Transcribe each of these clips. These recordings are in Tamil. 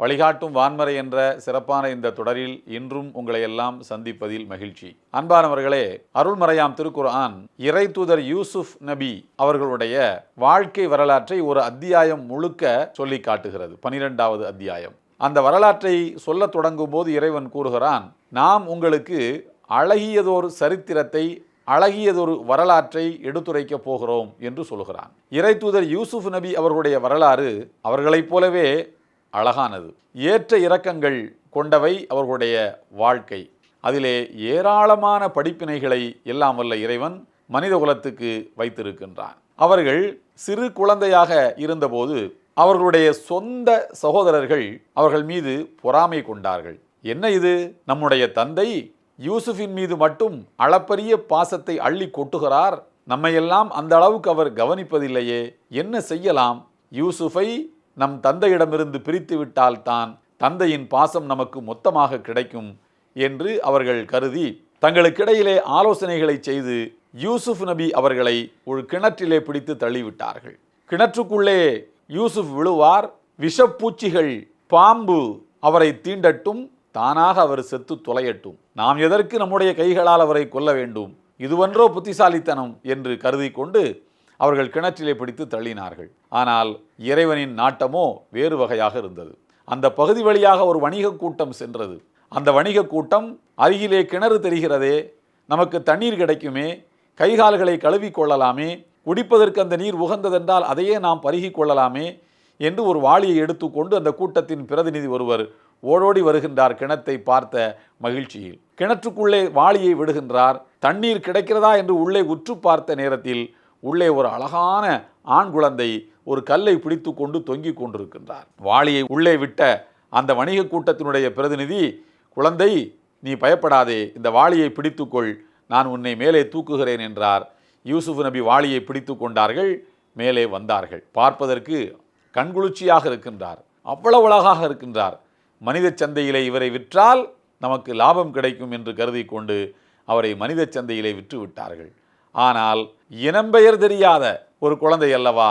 வழிகாட்டும் வான்மறை என்ற சிறப்பான இந்த தொடரில் இன்றும் உங்களை எல்லாம் சந்திப்பதில் மகிழ்ச்சி. அன்பானவர்களே அருள்மறையாம் திருக்குர்ஆன் இறை தூதர் யூசுப் நபி அவர்களுடைய வாழ்க்கை வரலாற்றை ஒரு அத்தியாயம் முழுக்க சொல்லி காட்டுகிறது. பனிரெண்டாவது அத்தியாயம். அந்த வரலாற்றை சொல்லத் தொடங்கும் போது இறைவன் கூறுகிறான் நாம் உங்களுக்கு அழகியதொரு சரித்திரத்தை அழகியதொரு வரலாற்றை எடுத்துரைக்கப் போகிறோம் என்று சொல்கிறான் இறை தூதர் யூசுப் நபி அவர்களுடைய வரலாறு அவர்களைப் போலவே அழகானது. ஏற்ற இரக்கங்கள் கொண்டவை அவர்களுடைய வாழ்க்கை. அதிலே ஏராளமான படிப்பினைகளை எல்லாம் வல்ல இறைவன் மனித குலத்துக்கு வைத்திருக்கின்றான். அவர்கள் சிறு குழந்தையாக இருந்தபோது அவர்களுடைய சொந்த சகோதரர்கள் அவர்கள் மீது பொறாமை கொண்டார்கள். என்ன இது? நம்முடைய தந்தை யூசுஃபின் மீது மட்டும் அளப்பரிய பாசத்தை அள்ளி கொட்டுகிறார்? நம்மையெல்லாம் அந்த அளவுக்கு அவர் கவனிப்பதில்லையே. என்ன செய்யலாம்? யூசுஃபை நம் தந்தையிடமிருந்து பிரித்து விட்டால்தான் தந்தையின் பாசம் நமக்கு மொத்தமாக கிடைக்கும் என்று அவர்கள் கருதி தங்களுக்கிடையிலே ஆலோசனைகளை செய்து யூசுப் நபி அவர்களை ஒரு கிணற்றிலே பிடித்து தள்ளிவிட்டார்கள். கிணற்றுக்குள்ளே யூசுப் விழுவார் விஷப்பூச்சிகள் பாம்பு அவரை தீண்டட்டும் தானாக அவர் செத்து தொலையட்டும். நாம் எதற்கு நம்முடைய கைகளால் அவரை கொல்ல வேண்டும்? இதுவன்றோ புத்திசாலித்தனம் என்று கருதி கொண்டு அவர்கள் கிணற்றிலே பிடித்து தள்ளினார்கள். ஆனால் இறைவனின் நாட்டமோ வேறு வகையாக இருந்தது. அந்த பகுதி வழியாக ஒரு வணிக கூட்டம் சென்றது. அந்த வணிக கூட்டம் அருகிலே கிணறு தெரிகிறதே நமக்கு தண்ணீர் கிடைக்குமே கைகால்களை கழுவி கொள்ளலாமே குடிப்பதற்கு அந்த நீர் உகந்ததென்றால் அதையே நாம் பருகிக் கொள்ளலாமே என்று ஒரு வாளியை எடுத்துக்கொண்டு அந்த கூட்டத்தின் பிரதிநிதி ஒருவர் ஓடோடி வருகின்றார் கிணத்தை பார்த்த மகிழ்ச்சியில். கிணற்றுக்குள்ளே வாளியை விடுகின்றார். தண்ணீர் கிடைக்கிறதா என்று உள்ளே உற்று பார்த்த நேரத்தில் உள்ளே ஒரு அழகான ஆண் குழந்தை ஒரு கல்லை பிடித்து கொண்டு தொங்கிக் கொண்டிருக்கின்றார். வாளியை உள்ளே விட்ட அந்த வணிக கூட்டத்தினுடைய பிரதிநிதி குழந்தை நீ பயப்படாதே இந்த வாளியை பிடித்துக்கொள் நான் உன்னை மேலே தூக்குகிறேன் என்றார். யூசுப் நபி வாளியை பிடித்து கொண்டார்கள் மேலே வந்தார்கள். பார்ப்பதற்கு கண்குளிர்ச்சியாக இருக்கின்றார் அவ்வளவு அழகாக இருக்கின்றார். மனித சந்தையிலே இவரை விற்றால் நமக்கு லாபம் கிடைக்கும் என்று கருதி கொண்டு அவரை மனித சந்தையிலே விற்று விட்டார்கள். ஆனால் இனம்பெயர் தெரியாத ஒரு குழந்தை அல்லவா?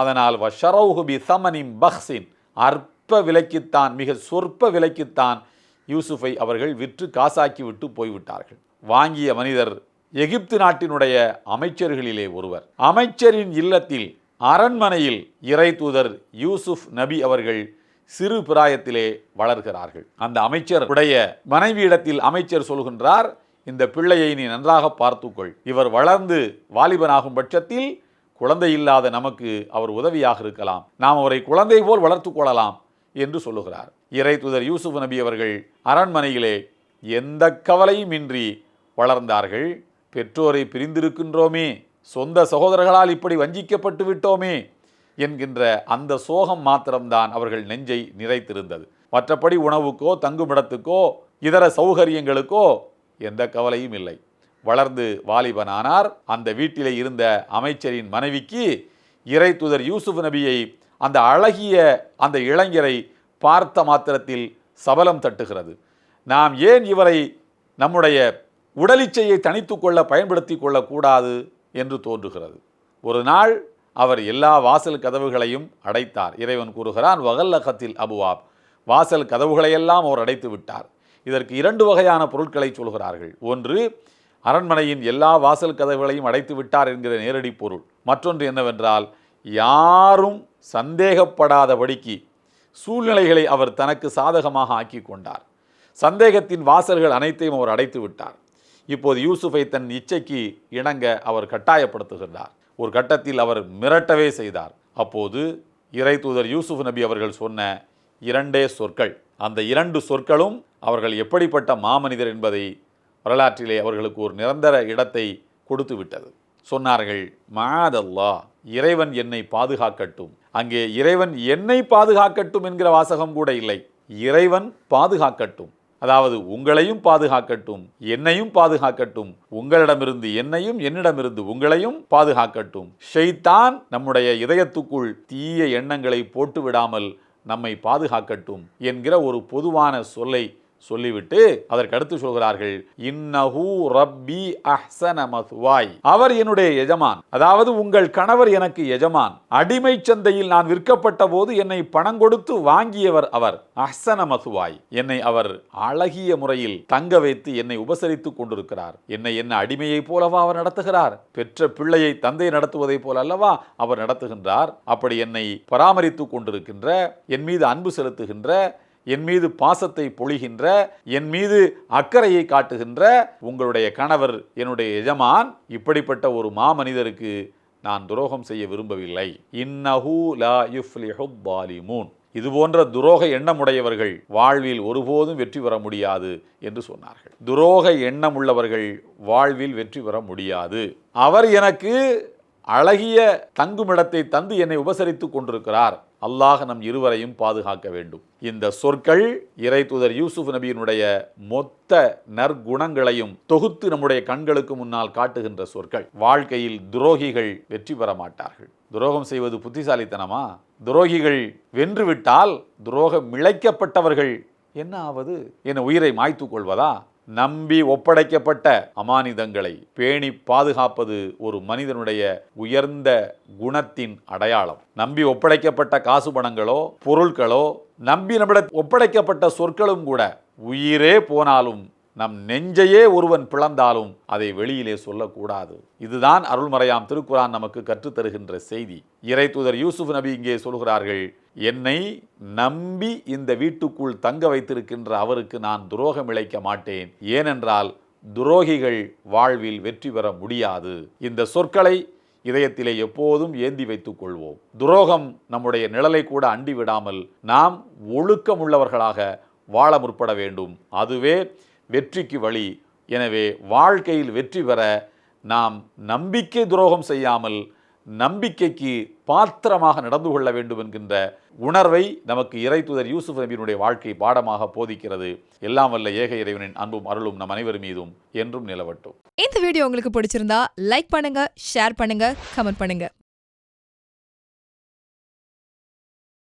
அதனால் வஷரௌஹுபி சமனிம் பஹ்சின் அற்ப விலைக்குத்தான் மிக சொற்ப விலைக்குத்தான் யூசுஃபை அவர்கள் விற்று காசாக்கி விட்டு போய்விட்டார்கள். வாங்கிய மனிதர் எகிப்து நாட்டினுடைய அமைச்சர்களிலே ஒருவர். அமைச்சரின் இல்லத்தில் அரண்மனையில் இறை தூதர் யூசுப் நபி அவர்கள் சிறு பிராயத்திலே வளர்கிறார்கள். அந்த அமைச்சர் உடைய மனைவியிடத்தில் அமைச்சர் சொல்கின்றார் இந்த பிள்ளையை நீ நன்றாக பார்த்துக்கொள். இவர் வளர்ந்து வாலிபனாகும் பட்சத்தில் குழந்தை இல்லாத நமக்கு அவர் உதவியாக இருக்கலாம். நாம் அவரை குழந்தை போல் வளர்த்து கொள்ளலாம் என்று சொல்லுகிறார். இறை தூதர் யூசுப் நபி அவர்கள் அரண்மனையிலே எந்த கவலையும் இன்றி வளர்ந்தார்கள். பெற்றோரை பிரிந்திருக்கின்றோமே. சொந்த சகோதரர்களால் இப்படி வஞ்சிக்கப்பட்டு விட்டோமே என்கின்ற அந்த சோகம் மாத்திரம்தான் அவர்கள் நெஞ்சை நிறைத்திருந்தது. மற்றபடி உணவுக்கோ தங்குமிடத்துக்கோ இதர சௌகரியங்களுக்கோ எந்த கவலையும் இல்லை. வளர்ந்து வாலிபனானார். அந்த வீட்டிலே இருந்த அமைச்சரின் மனைவிக்கு இறை தூதர் யூசுப் நபியை அந்த அழகிய அந்த இளைஞரை பார்த்த மாத்திரத்தில் சபலம் தட்டுகிறது. நாம் ஏன் இவரை நம்முடைய உடலிச்சையை தனித்து கொள்ள பயன்படுத்தி கொள்ளக்கூடாது என்று தோன்றுகிறது. ஒரு நாள் அவர் எல்லா வாசல் கதவுகளையும் அடைத்தார். இறைவன் கூறுகிறான் வகல்லகத்தில் அபுவாப். வாசல் கதவுகளையெல்லாம் அவர் அடைத்து விட்டார். இதற்கு இரண்டு வகையான பொருட்களை சொல்கிறார்கள். ஒன்று அரண்மனையின் எல்லா வாசல் கதவுகளையும் அடைத்து விட்டார் என்கிற நேரடி பொருள். மற்றொன்று என்னவென்றால் யாரும் சந்தேகப்படாதபடிக்கு சூழ்நிலைகளை அவர் தனக்கு சாதகமாக ஆக்கி கொண்டார். சந்தேகத்தின் வாசல்கள் அனைத்தையும் அவர் அடைத்து விட்டார். இப்போது யூசுஃபை தன் இச்சைக்கு இணங்க அவர் கட்டாயப்படுத்துகின்றார். ஒரு கட்டத்தில் அவர் மிரட்டவே செய்தார். அப்போது இறை தூதர் யூசுஃப் நபி அவர்கள் சொன்ன இரண்டே சொற்கள். அந்த இரண்டு சொற்களும் அவர்கள் எப்படிப்பட்ட மாமனிதர் என்பதை வரலாற்றிலே அவர்களுக்கு ஒரு நிரந்தர இடத்தை கொடுத்து விட்டது சொன்னார்கள் மாதல்லா இறைவன் என்னை பாதுகாக்கட்டும். அங்கே இறைவன் என்னை பாதுகாக்கட்டும் என்கிற வாசகம் கூட இல்லை. இறைவன் பாதுகாக்கட்டும். அதாவது உங்களையும் பாதுகாக்கட்டும் என்னையும் பாதுகாக்கட்டும் உங்களிடமிருந்து என்னையும் என்னிடமிருந்து உங்களையும் பாதுகாக்கட்டும். ஷெய்தான் நம்முடைய இதயத்துக்குள் தீய எண்ணங்களை போட்டு விடாமல் நம்மை பாதுகாக்கட்டும் என்கிற ஒரு பொதுவான சொல்லை சொல்லிவிட்டு அதற்கு அடுத்து சொல்கிறார்கள் இன்னஹு ரப்பி அஹ்சனமதுவாய் அவர் என்னுடைய எஜமான். அதாவது உங்கள் கணவர் எனக்கு எஜமான். அடிமை சந்தையில் நான் விற்கப்பட்ட போது என்னை பணம் கொடுத்து வாங்கியவர் அவர் அஹ்சன மதுவாய். என்னை அவர் அழகிய முறையில் தங்க வைத்து என்னை உபசரித்துக் கொண்டிருக்கிறார். என்னை என்ன அடிமையைப் போலவா அவர் நடத்துகிறார்? பெற்ற பிள்ளையை தந்தை நடத்துவதைப் போல அல்லவா அவர் நடத்துகின்றார்? அப்படி என்னை பராமரித்துக் கொண்டிருக்கின்ற என் மீது அன்பு செலுத்துகின்ற என் மீது பாசத்தை பொழிகின்ற என் மீது அக்கறையை காட்டுகின்ற உங்களுடைய கணவர் என்னுடைய எஜமான் இப்படிப்பட்ட ஒரு மாமனிதருக்கு நான் துரோகம் செய்ய விரும்பவில்லை. இன்னஹு லா யுஃப்லிஹு பாலிமூன் இது போன்ற துரோக எண்ணமுடையவர்கள் வாழ்வில் ஒருபோதும் வெற்றி பெற முடியாது என்று சொன்னார்கள். துரோக எண்ணம் உள்ளவர்கள் வாழ்வில் வெற்றி பெற முடியாது. அவர் எனக்கு அழகிய தங்குமிடத்தை தந்து என்னை உபசரித்துக் கொண்டிருக்கிறார். அல்லாஹ் நம் இருவரையும் பாதுகாக்க வேண்டும். இந்த சொற்கள் இறை தூதர் யூசுப் நபியினுடைய மொத்த நற்குணங்களையும் தொகுத்து நம்முடைய கண்களுக்கு முன்னால் காட்டுகின்ற சொற்கள். வாழ்க்கையில் துரோகிகள் வெற்றி பெற மாட்டார்கள். துரோகம் செய்வது புத்திசாலித்தனமா? துரோகிகள் வென்றுவிட்டால் துரோகம் இழைக்கப்பட்டவர்கள் என்ன ஆவது? என உயிரை மாய்த்து கொள்வதா? நம்பி ஒப்படைக்கப்பட்ட அமானிதங்களை பேணி பாதுகாப்பது ஒரு மனிதனுடைய உயர்ந்த குணத்தின் அடையாளம். நம்பி ஒப்படைக்கப்பட்ட காசு பணங்களோ பொருட்களோ நம்பி நம்மிட ஒப்படைக்கப்பட்ட சொற்களும் கூட உயிரே போனாலும் நம் நெஞ்சையே ஒருவன் பிளந்தாலும் அதை வெளியிலே சொல்லக்கூடாது. இதுதான் அருள்மறையாம் திருக்குரான் நமக்கு கற்றுத்தருகின்ற செய்தி. இறை தூதர் யூசுப் நபி இங்கே சொல்கிறார்கள் என்னை நம்பி இந்த வீட்டுக்குள் தங்க வைத்திருக்கின்ற அவருக்கு நான் துரோகம் இழைக்க மாட்டேன். ஏனென்றால் துரோகிகள் வாழ்வில் வெற்றி பெற முடியாது. இந்த சொற்களை இதயத்திலே எப்போதும் ஏந்தி வைத்துக் கொள்வோம். துரோகம் நம்முடைய நிழலை கூட அண்டி விடாமல் நாம் ஒழுக்கமுள்ளவர்களாக வாழ முற்பட வேண்டும். அதுவே வெற்றிக்கு வழி. எனவே வாழ்க்கையில் வெற்றி பெற நாம் நம்பிக்கை துரோகம் செய்யாமல் நம்பிக்கைக்கு பாத்திரமாக நடந்து கொள்ள வேண்டும் என்கின்ற உணர்வை நமக்கு இறை தூதர் யூசுப் நபியினுடைய வாழ்க்கை பாடமாக போதிக்கிறது. எல்லாம் வல்ல ஏக இறைவனின் அன்பும் அருளும் நம் அனைவர் மீதும் என்றும் நிலவட்டும். இந்த வீடியோ உங்களுக்கு பிடிச்சிருந்தா லைக் பண்ணுங்க ஷேர் பண்ணுங்க கமெண்ட் பண்ணுங்க.